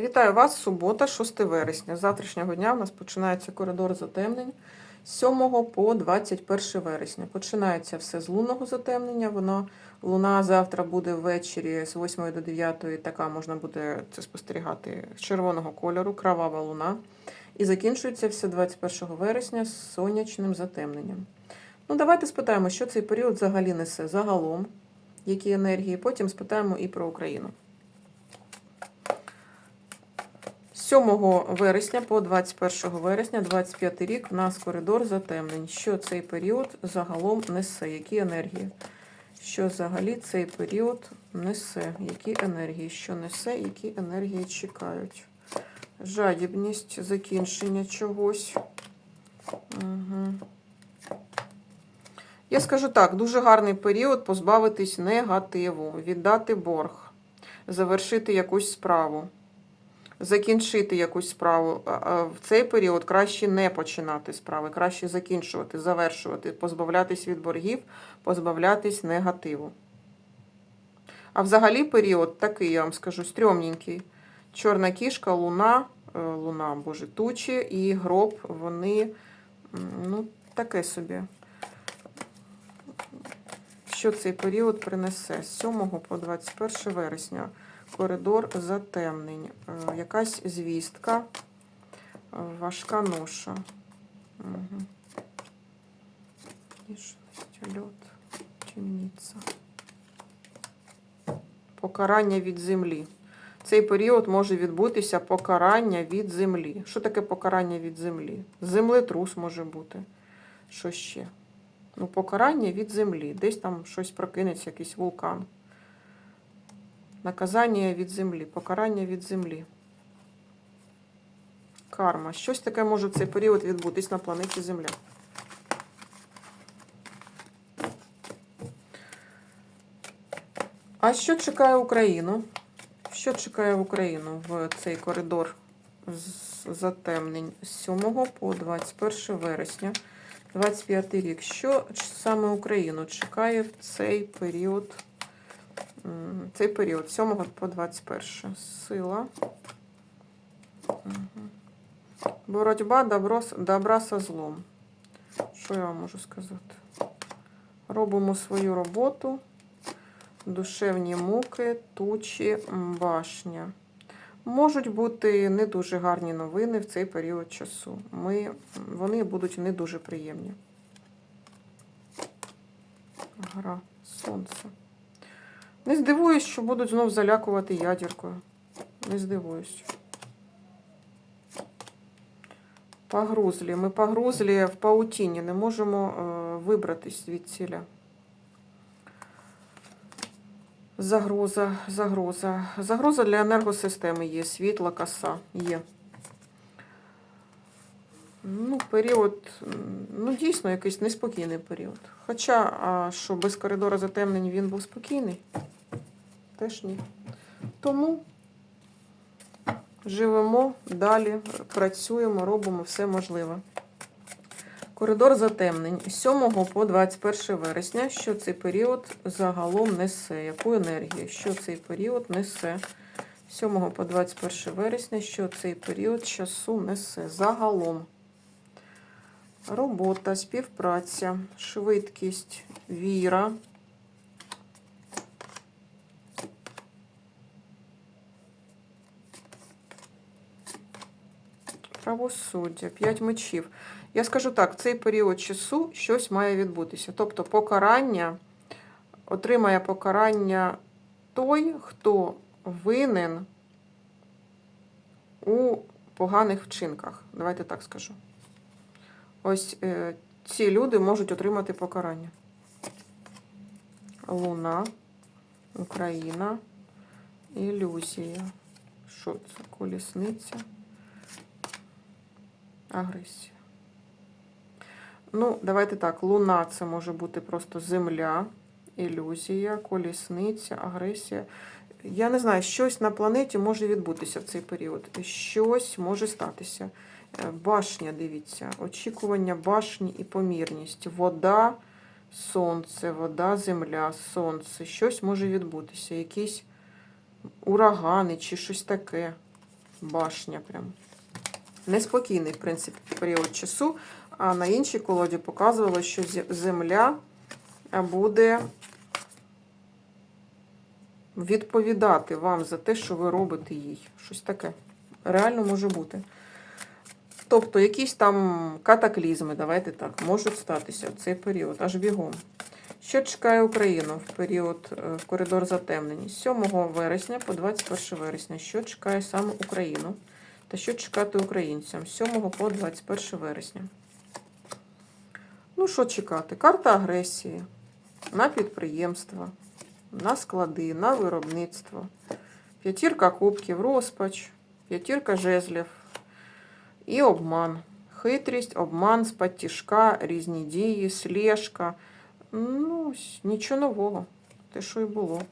Вітаю вас, субота, 6 вересня. З завтрашнього дня у нас починається коридор затемнень з 7 по 21 вересня. Починається все з лунного затемнення. Воно луна завтра буде ввечері з 8 до 9, така можна буде це спостерігати з червоного кольору, кровава луна. І закінчується все 21 вересня з сонячним затемненням. Ну, давайте спитаємо, що цей період взагалі несе загалом, які енергії. Потім спитаємо і про Україну. З 7 вересня по 21 вересня, 25 рік, в нас коридор затемнень. Що цей період загалом несе? Які енергії? Що взагалі цей період несе? Які енергії? Що несе, які енергії чекають? Жадібність, закінчення чогось. Угу. Я скажу так: дуже гарний період позбавитись негативу, віддати борг, завершити якусь справу закінчити якусь справу. В цей період краще не починати справи, краще закінчувати, завершувати, позбавлятись від боргів, позбавлятись негативу. А взагалі період такий, я вам скажу, стрьомненький. Чорна кішка, луна, е, луна, боже, тучі і гроб, вони, ну, таке собі. Що цей період принесе? З 7 по 21 вересня коридор затемнень, е, якась звістка, е, важка ноша. Угу. Льот, темниця. Покарання від землі. Цей період може відбутися покарання від землі. Що таке покарання від землі? Землетрус може бути. Що ще? Ну, покарання від землі. Десь там щось прокинеться, якийсь вулкан. Наказання від землі, покарання від землі. Карма. Щось таке може в цей період відбутись на планеті Земля. А що чекає Україну? Що чекає Україну в цей коридор затемнень з 7 по 21 вересня 25 рік? Що саме Україну чекає в цей період? Цей період 7 по 21. Сила. Боротьба добро, добра со злом. Що я вам можу сказати? Робимо свою роботу. Душевні муки, тучі, башня. Можуть бути не дуже гарні новини в цей період часу. Ми, вони будуть не дуже приємні. Гра, сонце. Не здивуюсь, що будуть знов залякувати ядеркою. Не здивуюсь. Погрузлі. Ми погрузлі в паутіні, не можемо е, вибратись від ціля. Загроза, загроза. Загроза для енергосистеми є. Світла, коса є. Ну, період, ну, дійсно, якийсь неспокійний період. Хоча, а що без коридора затемнень він був спокійний? Теж ні. Тому живемо далі, працюємо, робимо все можливе. Коридор затемнень з 7 по 21 вересня. Що цей період загалом несе? Яку енергію? Що цей період несе? 7 по 21 вересня, що цей період часу несе? Загалом. Робота, співпраця, швидкість, віра. Правосуддя, п'ять мечів. Я скажу так, в цей період часу щось має відбутися. Тобто покарання, отримає покарання той, хто винен у поганих вчинках. Давайте так скажу. Ось е, ці люди можуть отримати покарання. Луна, Україна, ілюзія. Що це? Колісниця. Агресія. Ну, давайте так. Луна це може бути просто земля, ілюзія, колісниця, агресія. Я не знаю, щось на планеті може відбутися в цей період. Щось може статися. Е, Башня, дивіться, очікування башні і помірність. Вода, сонце, вода, земля, сонце. Щось може відбутися. Якісь урагани чи щось таке. Башня прям. Неспокійний, в принципі, період часу. А на іншій колоді показувало, що земля е, буде відповідати вам за те, що ви робите їй. Щось таке. Реально може бути. Тобто якісь там катаклізми, давайте так, можуть статися в цей період, аж бігом. Що чекає Україну в період е, в коридор затемнені? З 7 вересня по 21 вересня. Що чекає саме Україну? Та що чекати українцям з 7 по 21 вересня? Ну, що чекати? Карта агресії на підприємства, на склади, на виробництво. П'ятірка кубків, розпач, п'ятірка жезлів і обман. Хитрість, обман, спадтішка, різні дії, слежка. Ну, нічого нового. Те, що і було.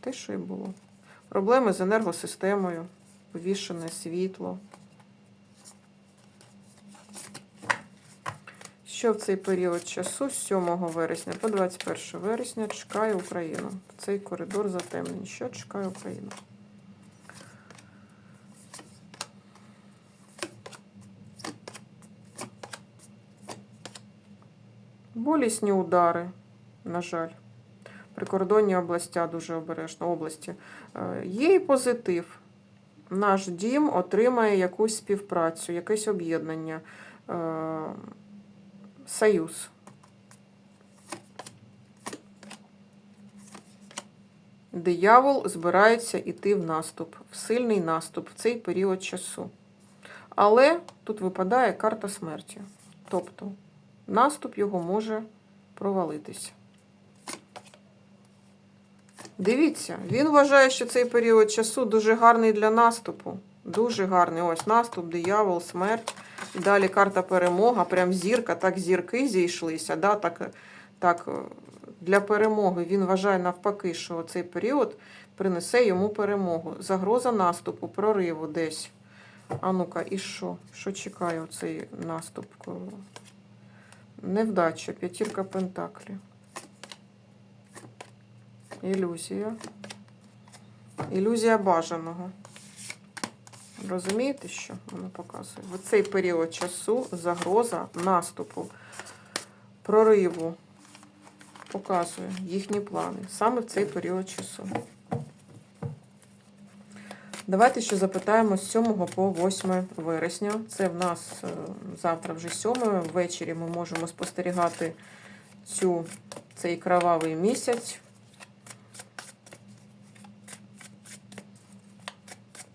Те, що і було. Проблеми з енергосистемою, повішене світло. Що в цей період часу з 7 вересня по 21 вересня чекає Україну? В цей коридор затемнень. Що чекає Україну? Болісні удари, на жаль. Прикордонні областя дуже обережно області. Е, Є і позитив. Наш дім отримає якусь співпрацю, якесь об'єднання, е, союз. Диявол збирається йти в наступ, в сильний наступ в цей період часу. Але тут випадає карта смерті. Тобто наступ його може провалитися. Дивіться, він вважає, що цей період часу дуже гарний для наступу. Дуже гарний. Ось наступ, диявол, смерть. І далі карта перемога, прям зірка, так зірки зійшлися. Да? Так, так, е, для перемоги він вважає навпаки, що цей період принесе йому перемогу. Загроза наступу, прориву десь. А ну-ка, і що? Що чекає цей наступ? Невдача, п'ятірка пентаклів. Ілюзія. Ілюзія бажаного. Розумієте, що воно показує? В цей період часу загроза наступу, прориву показує їхні плани. Саме в цей період часу. Давайте ще запитаємо з 7 по 8 вересня. Це в нас е, завтра вже 7. Ввечері ми можемо спостерігати цю, цей кровавий місяць.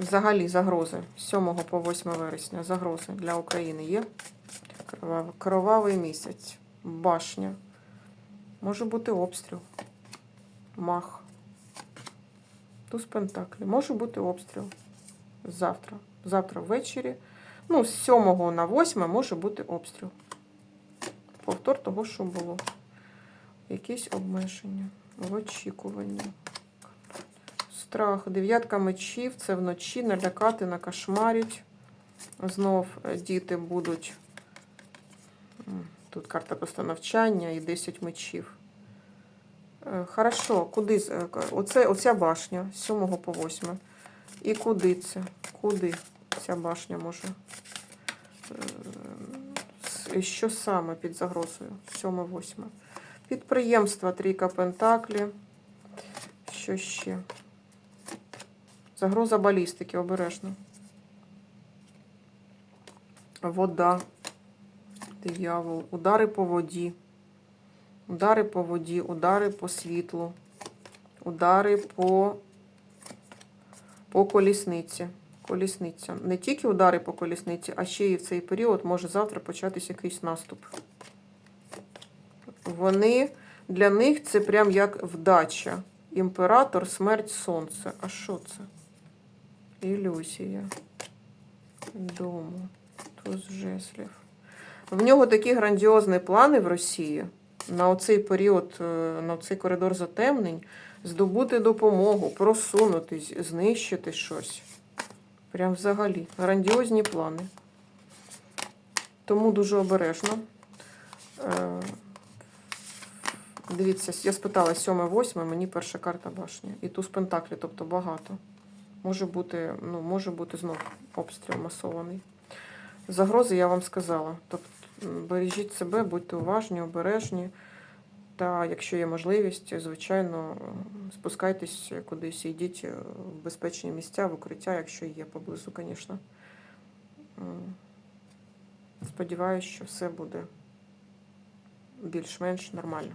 Взагалі загрози з 7 по 8 вересня. Загрози для України є. Кровавий, місяць. Башня. Може бути обстріл. Мах. Туз Пентаклі. Може бути обстріл. Завтра. Завтра ввечері. Ну, з 7 на 8 може бути обстріл. Повтор того, що було. Якісь обмеження в очікуванні. Страх. Дев'ятка мечів. Це вночі налякати, накошмарить. Знов діти будуть. Тут карта просто навчання і 10 мечів. Е, Хорошо, куди? е, Оце, оця башня з 7 по 8. І куди це? Куди ця башня може? Е, Що саме під загрозою? 7-8. Підприємства Трійка Пентаклі. Що ще? Загроза балістики, обережно. Вода. Диявол. Удари по воді. Удари по воді, удари по світлу, удари по, по колісниці. Колісниця. Не тільки удари по колісниці, а ще і в цей період може завтра початися якийсь наступ. Вони для них це прям як вдача. Імператор, смерть, сонце. А що це? Ілюзія. Дому. Туз жеслів. В нього такі грандіозні плани в Росії на оцей період, е, на цей коридор затемнень, здобути допомогу, просунутись, знищити щось. Прям взагалі. Грандіозні плани. Тому дуже обережно. Е, Дивіться, я спитала 7-8, мені перша карта башня. І туз Пентаклі, тобто багато. Може бути, ну, може бути знов обстріл масований. Загрози я вам сказала. Тобто бережіть себе, будьте уважні, обережні. Та якщо є можливість, звичайно, спускайтесь кудись, йдіть в безпечні місця, в укриття, якщо є поблизу, звісно. Сподіваюсь, що все буде більш-менш нормально.